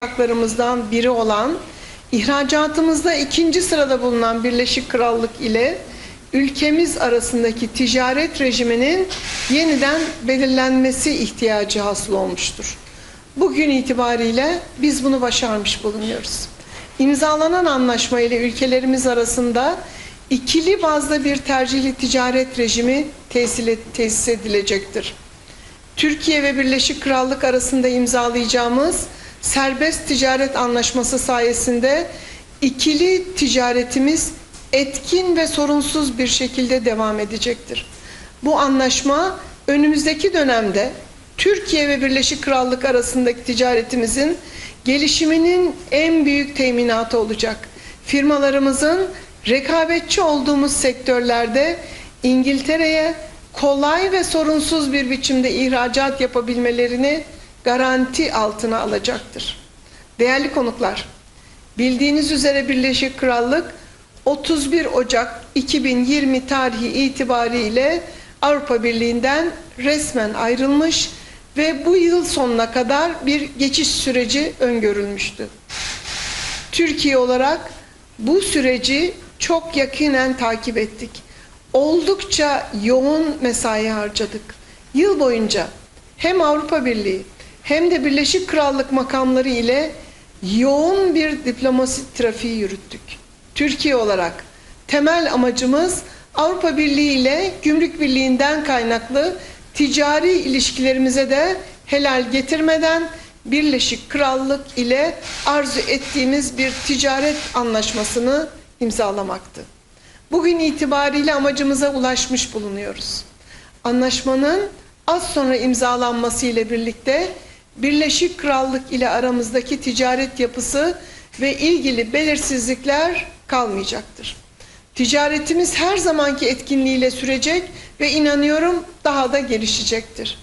haklarımızdan biri olan ihracatımızda ikinci sırada bulunan Birleşik Krallık ile ülkemiz arasındaki ticaret rejiminin yeniden belirlenmesi ihtiyacı hasıl olmuştur. Bugün itibariyle biz bunu başarmış bulunuyoruz. İmzalanan anlaşma ile ülkelerimiz arasında ikili bazda bir tercihli ticaret rejimi tesis edilecektir. Türkiye ve Birleşik Krallık arasında imzalayacağımız serbest ticaret anlaşması sayesinde ikili ticaretimiz etkin ve sorunsuz bir şekilde devam edecektir. Bu anlaşma önümüzdeki dönemde Türkiye ve Birleşik Krallık arasındaki ticaretimizin gelişiminin en büyük teminatı olacak. Firmalarımızın rekabetçi olduğumuz sektörlerde İngiltere'ye kolay ve sorunsuz bir biçimde ihracat yapabilmelerini garanti altına alacaktır. Değerli konuklar, bildiğiniz üzere Birleşik Krallık 31 Ocak 2020 tarihi itibariyle Avrupa Birliği'nden resmen ayrılmış ve bu yıl sonuna kadar bir geçiş süreci öngörülmüştü. Türkiye olarak bu süreci çok yakinen takip ettik. Oldukça yoğun mesai harcadık. Yıl boyunca hem Avrupa Birliği hem de Birleşik Krallık makamları ile yoğun bir diplomasi trafiği yürüttük. Türkiye olarak temel amacımız Avrupa Birliği ile Gümrük Birliği'nden kaynaklı ticari ilişkilerimize de helal getirmeden Birleşik Krallık ile arzu ettiğimiz bir ticaret anlaşmasını imzalamaktı. Bugün itibariyle amacımıza ulaşmış bulunuyoruz. Anlaşmanın az sonra imzalanması ile birlikte Birleşik Krallık ile aramızdaki ticaret yapısı ve ilgili belirsizlikler kalmayacaktır. Ticaretimiz her zamanki etkinliğiyle sürecek ve inanıyorum daha da gelişecektir.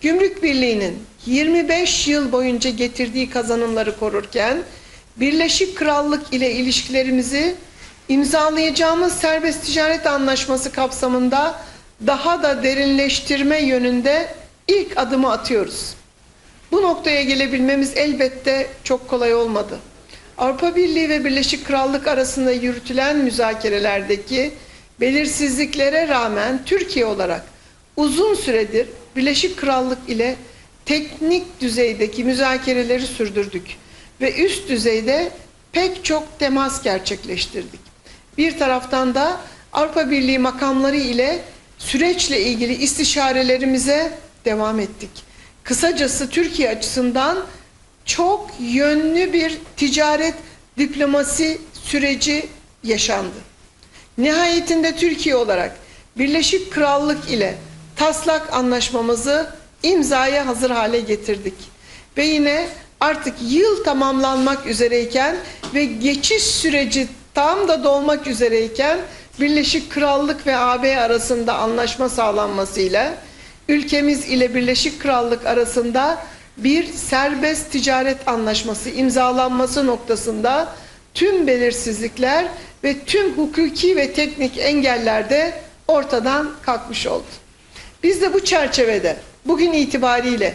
Gümrük Birliği'nin 25 yıl boyunca getirdiği kazanımları korurken Birleşik Krallık ile ilişkilerimizi imzalayacağımız serbest ticaret anlaşması kapsamında daha da derinleştirme yönünde ilk adımı atıyoruz. Bu noktaya gelebilmemiz elbette çok kolay olmadı. Avrupa Birliği ve Birleşik Krallık arasında yürütülen müzakerelerdeki belirsizliklere rağmen Türkiye olarak uzun süredir Birleşik Krallık ile teknik düzeydeki müzakereleri sürdürdük ve üst düzeyde pek çok temas gerçekleştirdik. Bir taraftan da Avrupa Birliği makamları ile süreçle ilgili istişarelerimize devam ettik. Kısacası Türkiye açısından çok yönlü bir ticaret diplomasi süreci yaşandı. Nihayetinde Türkiye olarak Birleşik Krallık ile taslak anlaşmamızı imzaya hazır hale getirdik. Ve yine artık yıl tamamlanmak üzereyken ve geçiş süreci tam da dolmak üzereyken Birleşik Krallık ve AB arasında anlaşma sağlanmasıyla ülkemiz ile Birleşik Krallık arasında bir serbest ticaret anlaşması imzalanması noktasında tüm belirsizlikler ve tüm hukuki ve teknik engeller de ortadan kalkmış oldu. Biz de bu çerçevede bugün itibariyle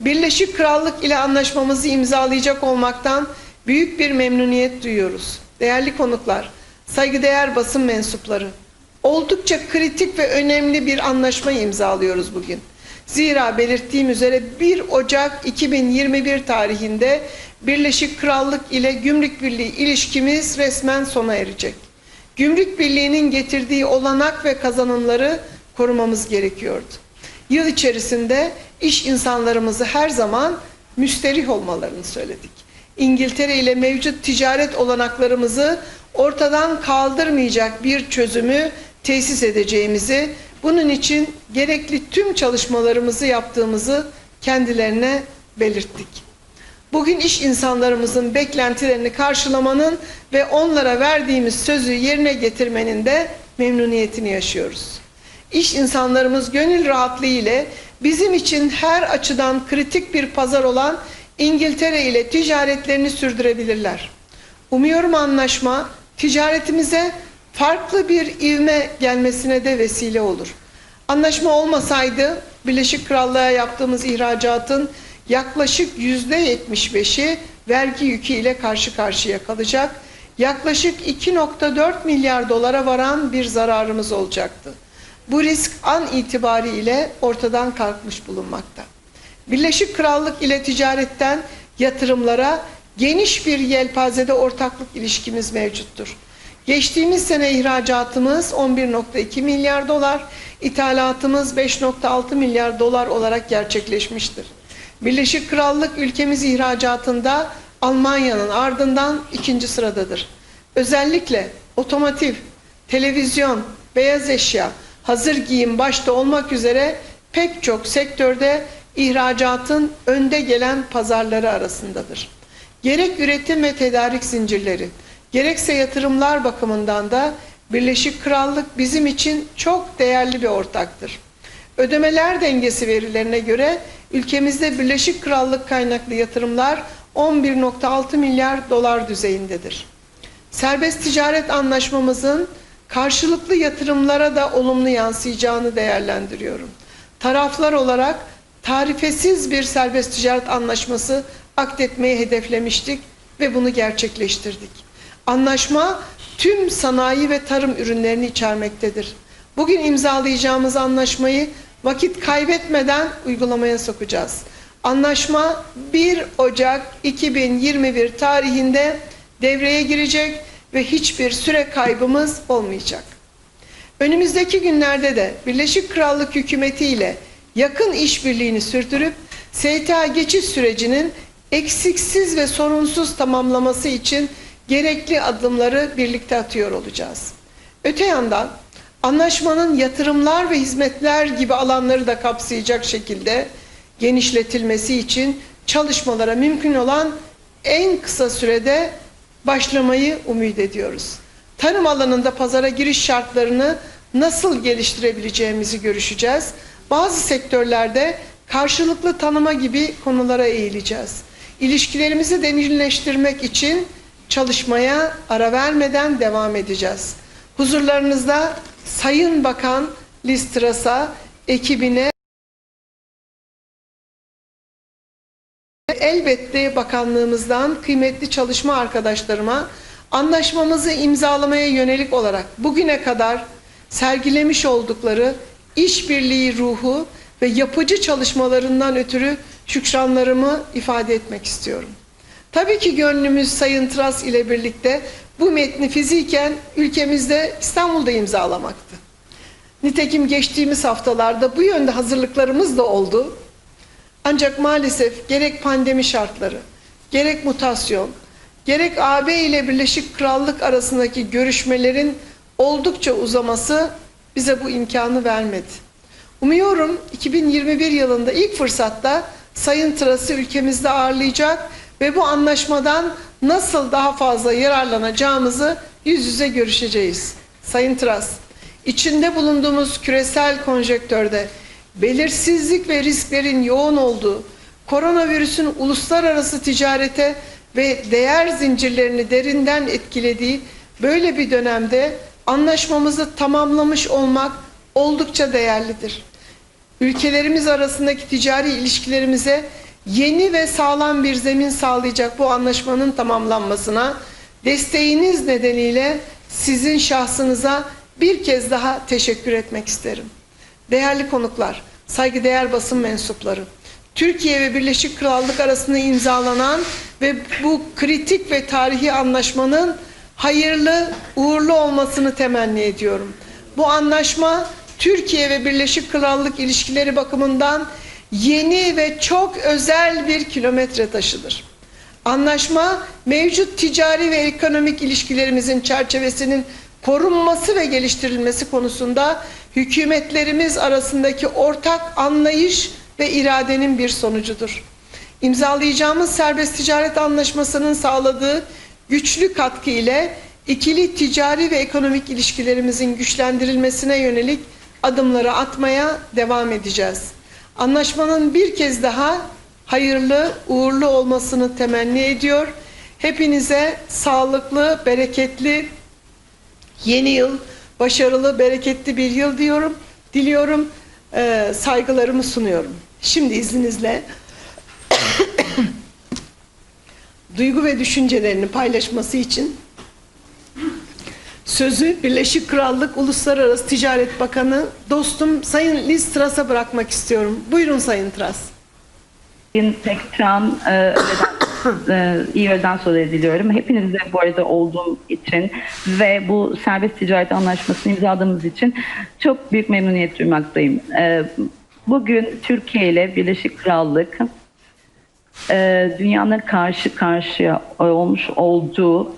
Birleşik Krallık ile anlaşmamızı imzalayacak olmaktan büyük bir memnuniyet duyuyoruz. Değerli konuklar, saygıdeğer basın mensupları, oldukça kritik ve önemli bir anlaşma imzalıyoruz bugün. Zira belirttiğim üzere 1 Ocak 2021 tarihinde Birleşik Krallık ile Gümrük Birliği ilişkimiz resmen sona erecek. Gümrük Birliği'nin getirdiği olanak ve kazanımları korumamız gerekiyordu. Yıl içerisinde iş insanlarımızı her zaman müsterih olmalarını söyledik. İngiltere ile mevcut ticaret olanaklarımızı ortadan kaldırmayacak bir çözümü tesis edeceğimizi, bunun için gerekli tüm çalışmalarımızı yaptığımızı kendilerine belirttik. Bugün iş insanlarımızın beklentilerini karşılamanın ve onlara verdiğimiz sözü yerine getirmenin de memnuniyetini yaşıyoruz. İş insanlarımız gönül rahatlığı ile bizim için her açıdan kritik bir pazar olan İngiltere ile ticaretlerini sürdürebilirler. Umuyorum anlaşma ticaretimize farklı bir ivme gelmesine de vesile olur. Anlaşma olmasaydı Birleşik Krallığa yaptığımız ihracatın yaklaşık %75'i vergi yükü ile karşı karşıya kalacak. Yaklaşık 2.4 milyar dolara varan bir zararımız olacaktı. Bu risk an itibariyle ortadan kalkmış bulunmakta. Birleşik Krallık ile ticaretten yatırımlara geniş bir yelpazede ortaklık ilişkimiz mevcuttur. Geçtiğimiz sene ihracatımız 11.2 milyar dolar, ithalatımız 5.6 milyar dolar olarak gerçekleşmiştir. Birleşik Krallık ülkemiz ihracatında Almanya'nın ardından ikinci sıradadır. Özellikle otomotiv, televizyon, beyaz eşya, hazır giyim başta olmak üzere pek çok sektörde ihracatın önde gelen pazarları arasındadır. Gerek üretim ve tedarik zincirleri, gerekse yatırımlar bakımından da Birleşik Krallık bizim için çok değerli bir ortaktır. Ödemeler dengesi verilerine göre ülkemizde Birleşik Krallık kaynaklı yatırımlar 11.6 milyar dolar düzeyindedir. Serbest ticaret anlaşmamızın karşılıklı yatırımlara da olumlu yansıyacağını değerlendiriyorum. Taraflar olarak tarifesiz bir serbest ticaret anlaşması akdetmeyi hedeflemiştik ve bunu gerçekleştirdik. Anlaşma tüm sanayi ve tarım ürünlerini içermektedir. Bugün imzalayacağımız anlaşmayı vakit kaybetmeden uygulamaya sokacağız. Anlaşma 1 Ocak 2021 tarihinde devreye girecek ve hiçbir süre kaybımız olmayacak. Önümüzdeki günlerde de Birleşik Krallık hükümeti ile yakın işbirliğini sürdürüp STA geçiş sürecinin eksiksiz ve sorunsuz tamamlaması için gerekli adımları birlikte atıyor olacağız. Öte yandan anlaşmanın yatırımlar ve hizmetler gibi alanları da kapsayacak şekilde genişletilmesi için çalışmalara mümkün olan en kısa sürede başlamayı umut ediyoruz. Tarım alanında pazara giriş şartlarını nasıl geliştirebileceğimizi görüşeceğiz. Bazı sektörlerde karşılıklı tanıma gibi konulara eğileceğiz. İlişkilerimizi derinleştirmek için çalışmaya ara vermeden devam edeceğiz. Huzurlarınızda Sayın Bakan Listras'a, ekibine elbette bakanlığımızdan kıymetli çalışma arkadaşlarıma anlaşmamızı imzalamaya yönelik olarak bugüne kadar sergilemiş oldukları işbirliği ruhu ve yapıcı çalışmalarından ötürü şükranlarımı ifade etmek istiyorum. Tabii ki gönlümüz Sayın Tras ile birlikte bu metni fiziken ülkemizde İstanbul'da imzalamaktı. Nitekim geçtiğimiz haftalarda bu yönde hazırlıklarımız da oldu. Ancak maalesef gerek pandemi şartları, gerek mutasyon, gerek AB ile Birleşik Krallık arasındaki görüşmelerin oldukça uzaması bize bu imkanı vermedi. Umuyorum 2021 yılında ilk fırsatta Sayın Tras'ı ülkemizde ağırlayacak ve bu anlaşmadan nasıl daha fazla yararlanacağımızı yüz yüze görüşeceğiz. Sayın Tras, içinde bulunduğumuz küresel konjektörde belirsizlik ve risklerin yoğun olduğu, koronavirüsün uluslararası ticarete ve değer zincirlerini derinden etkilediği böyle bir dönemde anlaşmamızı tamamlamış olmak oldukça değerlidir. Ülkelerimiz arasındaki ticari ilişkilerimize yeni ve sağlam bir zemin sağlayacak bu anlaşmanın tamamlanmasına desteğiniz nedeniyle sizin şahsınıza bir kez daha teşekkür etmek isterim. Değerli konuklar, saygıdeğer basın mensupları, Türkiye ve Birleşik Krallık arasında imzalanan ve bu kritik ve tarihi anlaşmanın hayırlı, uğurlu olmasını temenni ediyorum. Bu anlaşma Türkiye ve Birleşik Krallık ilişkileri bakımından yeni ve çok özel bir kilometre taşıdır. Anlaşma mevcut ticari ve ekonomik ilişkilerimizin çerçevesinin korunması ve geliştirilmesi konusunda hükümetlerimiz arasındaki ortak anlayış ve iradenin bir sonucudur. İmzalayacağımız serbest ticaret anlaşmasının sağladığı güçlü katkı ile ikili ticari ve ekonomik ilişkilerimizin güçlendirilmesine yönelik adımları atmaya devam edeceğiz. Anlaşmanın bir kez daha hayırlı, uğurlu olmasını temenni ediyor. Hepinize sağlıklı, bereketli yeni yıl, başarılı, bereketli bir yıl diyorum. Diliyorum, e, saygılarımı sunuyorum. Şimdi izninizle duygu ve düşüncelerini paylaşması için sözü Birleşik Krallık Uluslararası Ticaret Bakanı dostum Sayın Liz Truss'a bırakmak istiyorum. Buyurun Sayın Truss. Sayın Tekcan, e, e, iyi öğleden sonra diliyorum. Hepinizle bu arada olduğum için ve bu serbest ticaret anlaşmasını imzaladığımız için çok büyük memnuniyet duymaktayım. E, bugün Türkiye ile Birleşik Krallık e, dünyanın karşı karşıya olmuş olduğu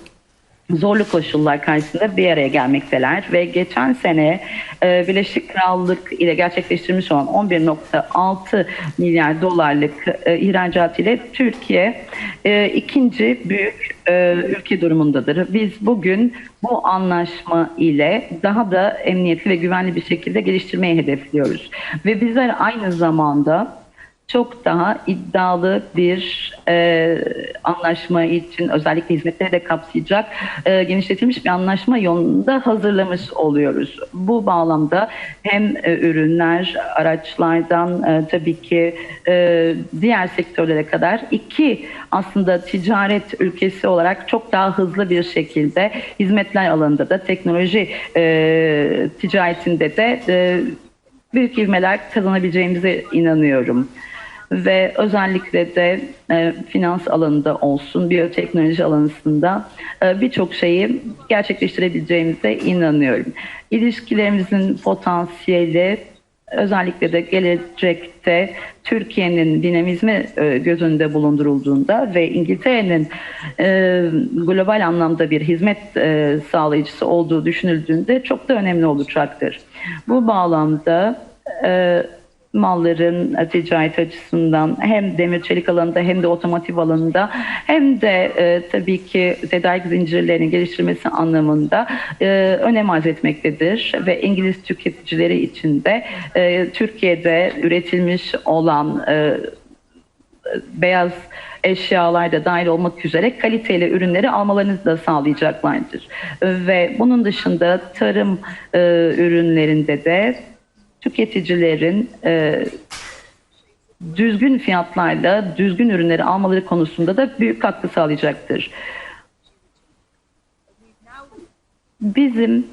zorlu koşullar karşısında bir araya gelmekteler ve geçen sene e, Birleşik Krallık ile gerçekleştirilmiş olan 11.6 milyar dolarlık e, ihracat ile Türkiye e, ikinci büyük e, ülke durumundadır. Biz bugün bu anlaşma ile daha da emniyetli ve güvenli bir şekilde geliştirmeyi hedefliyoruz. Ve bizler aynı zamanda çok daha iddialı bir e, anlaşma için özellikle hizmetleri de kapsayacak e, genişletilmiş bir anlaşma yolunda hazırlamış oluyoruz. Bu bağlamda hem e, ürünler, araçlardan e, tabii ki e, diğer sektörlere kadar iki aslında ticaret ülkesi olarak çok daha hızlı bir şekilde hizmetler alanında da teknoloji e, ticaretinde de e, büyük ivmeler kazanabileceğimize inanıyorum ve özellikle de e, finans alanında olsun, biyoteknoloji alanında e, birçok şeyi gerçekleştirebileceğimize inanıyorum. İlişkilerimizin potansiyeli özellikle de gelecekte Türkiye'nin dinamizmi e, göz önünde bulundurulduğunda ve İngiltere'nin e, global anlamda bir hizmet e, sağlayıcısı olduğu düşünüldüğünde çok da önemli olacaktır. Bu bağlamda malların e, ticaret açısından hem demir çelik alanında hem de otomotiv alanında hem de e, tabii ki tedarik zincirlerinin geliştirilmesi anlamında e, önem arz etmektedir ve İngiliz tüketicileri için de e, Türkiye'de üretilmiş olan e, beyaz eşyalar da dahil olmak üzere kaliteli ürünleri almalarınızı da sağlayacaklardır. Ve bunun dışında tarım e, ürünlerinde de tüketicilerin e, düzgün fiyatlarla düzgün ürünleri almaları konusunda da büyük katkı sağlayacaktır. Bizim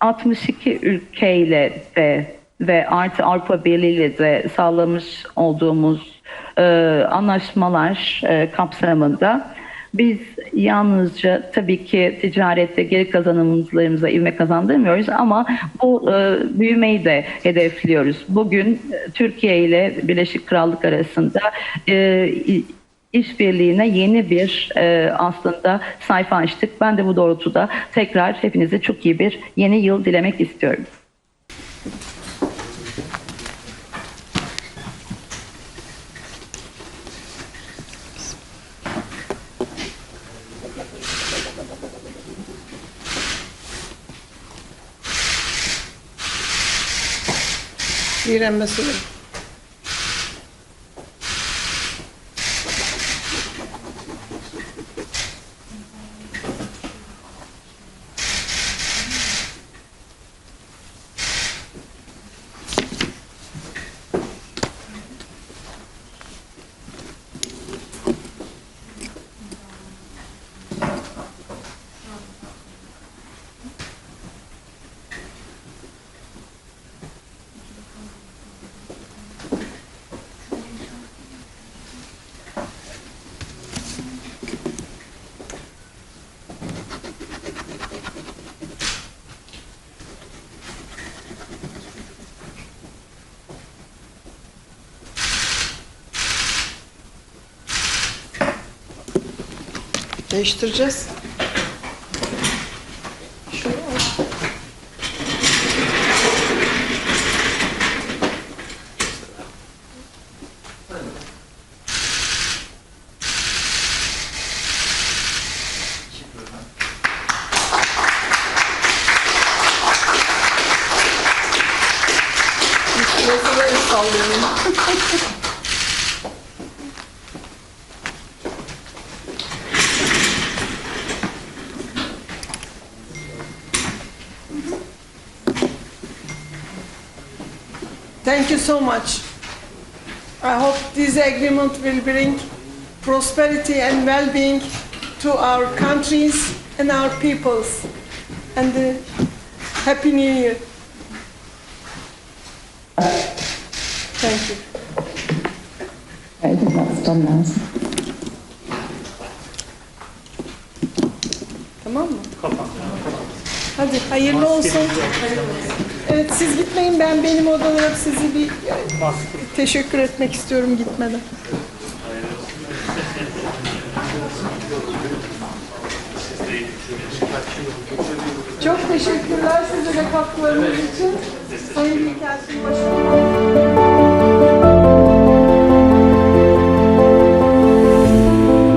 62 ülkeyle de ve artı Avrupa Birliği ile de sağlamış olduğumuz e, anlaşmalar e, kapsamında biz yalnızca tabii ki ticarette geri kazanımlarımıza ivme kazandırmıyoruz ama bu e, büyümeyi de hedefliyoruz. Bugün e, Türkiye ile Birleşik Krallık arasında e, işbirliğine yeni bir e, aslında sayfa açtık. Ben de bu doğrultuda tekrar hepinize çok iyi bir yeni yıl dilemek istiyorum. Bir ambassador. Değiştireceğiz. Thank you so much. I hope this agreement will bring prosperity and well-being to our countries and our peoples. And uh, Happy New Year. Thank you. Evet, uzatmam lazım. Tamam mı? Hadi hayırlı olsun. Evet siz gitmeyin ben benim odalara sizi bir teşekkür etmek istiyorum gitmeden. Çok teşekkürler size de katkılarınız için. Sayın Büyükelçin Başkanım.